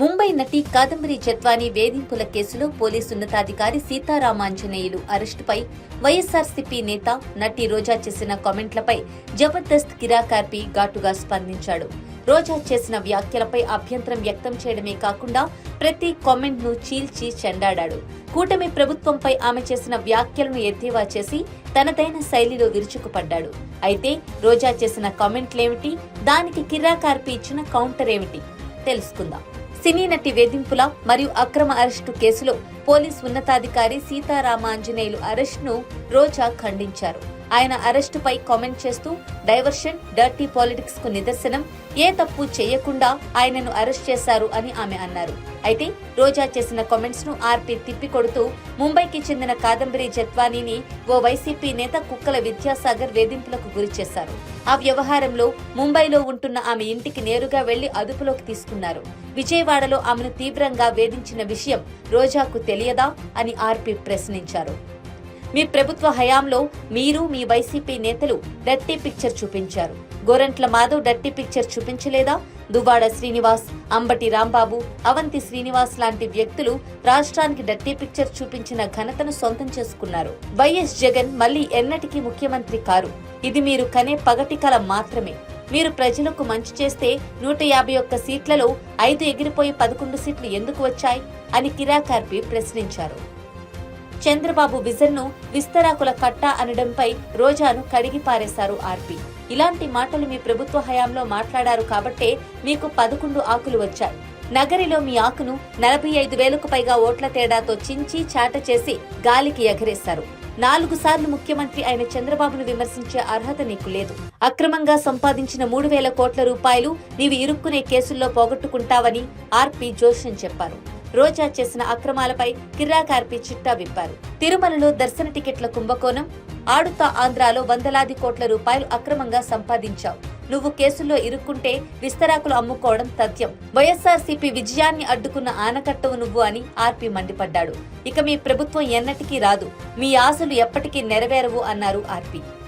ముంబై నటి కాదంబరి జత్వాని వేధింపుల కేసులో పోలీసు ఉన్నతాధికారి సీతారామాంజనేయులు అరెస్టుపై వైఎస్ఆర్సీపీ నేత నటి రోజా చేసిన కామెంట్లపై జబర్దస్త్ కిరాకార్పి ఘాటుగా స్పందించాడు. రోజా చేసిన వ్యాఖ్యలపై అభ్యంతరం వ్యక్తం చేయడమే కాకుండా ప్రతి కామెంట్ను చీల్చి చెండాడాడు. కూటమి ప్రభుత్వంపై ఆమె చేసిన వ్యాఖ్యలను ఎద్దేవా చేసి తనదైన శైలిలో విరుచుకుపడ్డాడు. అయితే రోజా చేసిన కామెంట్లేమిటి? దానికి కిరాకార్పి ఇచ్చిన కౌంటర్ ఏమిటి? తెలుసుకుందాం. సినీ నటి వేధింపుల మరియు అక్రమ అరెస్టు కేసులో పోలీస్ ఉన్నతాధికారి సీతారామాంజనేయులు అరెస్టును రోజా ఖండించారు. ఆయన అరెస్టుపై కామెంట్ చేస్తూ డైవర్షన్ డర్టీ పాలిటిక్స్కు నిదర్శనం. ఏ తప్పు చేయకుండా ఆయనను అరెస్ట్ చేశారు అని ఆమె అన్నారు. అయితే రోజా చేసిన కామెంట్స్ను ఆర్పి తిప్పికొడుతూ ముంబైకి చెందిన కాదంబరి జత్వానీని ఓ వైసీపీ నేత కుక్కల విద్యాసాగర్ వేధింపులకు గురి చేశారు. ఆ వ్యవహారంలో ముంబైలో ఉంటున్న ఆమె ఇంటికి నేరుగా వెళ్ళి అదుపులోకి తీసుకున్నారు. విజయవాడలో ఆమెను తీవ్రంగా వేధించిన విషయం రోజాకు తెలియదా? అని ఆర్పి ప్రశ్నించారు. మీ ప్రభుత్వ హయాంలో మీరు మీ వైసీపీ నేతలు డర్టీ పిక్చర్ చూపించారు. గోరంట్ల మాధవ్ డర్టీ పిక్చర్ చూపించలేదా? దువ్వాడ శ్రీనివాస్ అంబటి రాంబాబు అవంతి శ్రీనివాస్ లాంటి వ్యక్తులు రాష్ట్రానికి డర్టీ పిక్చర్ చూపించిన ఘనతను సొంతం చేసుకున్నారు. వైఎస్ జగన్ మళ్ళీ ఎన్నటికీ ముఖ్యమంత్రి కారు. ఇది మీరు కనే పగటి కల మాత్రమే. మీరు ప్రజలకు మంచి చేస్తే నూట యాభై ఒక్క సీట్లలో ఐదు ఎగిరిపోయి పదకొండు సీట్లు ఎందుకు వచ్చాయి? అని కిరాకార్పి ప్రశ్నించారు. చంద్రబాబు విజన్ను విస్తరాకుల కట్ట అనడంపై రోజాను కడిగి పారేశారు ఆర్పి. ఇలాంటి మాటలు మీ ప్రభుత్వ హయాంలో మాట్లాడారు కాబట్టే మీకు పదకొండు ఆకులు వచ్చాయి. నగరిలో మీ ఆకును నలభై ఐదు వేలకు పైగా ఓట్ల తేడాతో చించి చాట చేసి గాలికి ఎగరేశారు. నాలుగు సార్లు ముఖ్యమంత్రి అయిన చంద్రబాబును విమర్శించే అర్హత నీకు లేదు. అక్రమంగా సంపాదించిన మూడు వేల కోట్ల రూపాయలు నీవి ఇరుక్కునే కేసుల్లో పోగొట్టుకుంటావని ఆర్పి జోషన్ చెప్పారు. రోజా చేసిన అక్రమాలపై కిర్రాకార్పి చిట్టా విప్పారు. తిరుమలలో దర్శన టికెట్ల కుంభకోణం ఆడుతా ఆంధ్రాలో వందలాది కోట్ల రూపాయలు అక్రమంగా సంపాదించావు. నువ్వు కేసుల్లో ఇరుక్కుంటే విస్తరాకులు అమ్ముకోవడం తథ్యం. వైఎస్ఆర్సీపీ విజయాన్ని అడ్డుకున్న ఆనకట్టవు నువ్వు అని ఆర్పి మండిపడ్డాడు. ఇక మీ ప్రభుత్వం ఎన్నటికీ రాదు. మీ ఆశలు ఎప్పటికీ నెరవేరవు అన్నారు ఆర్పి.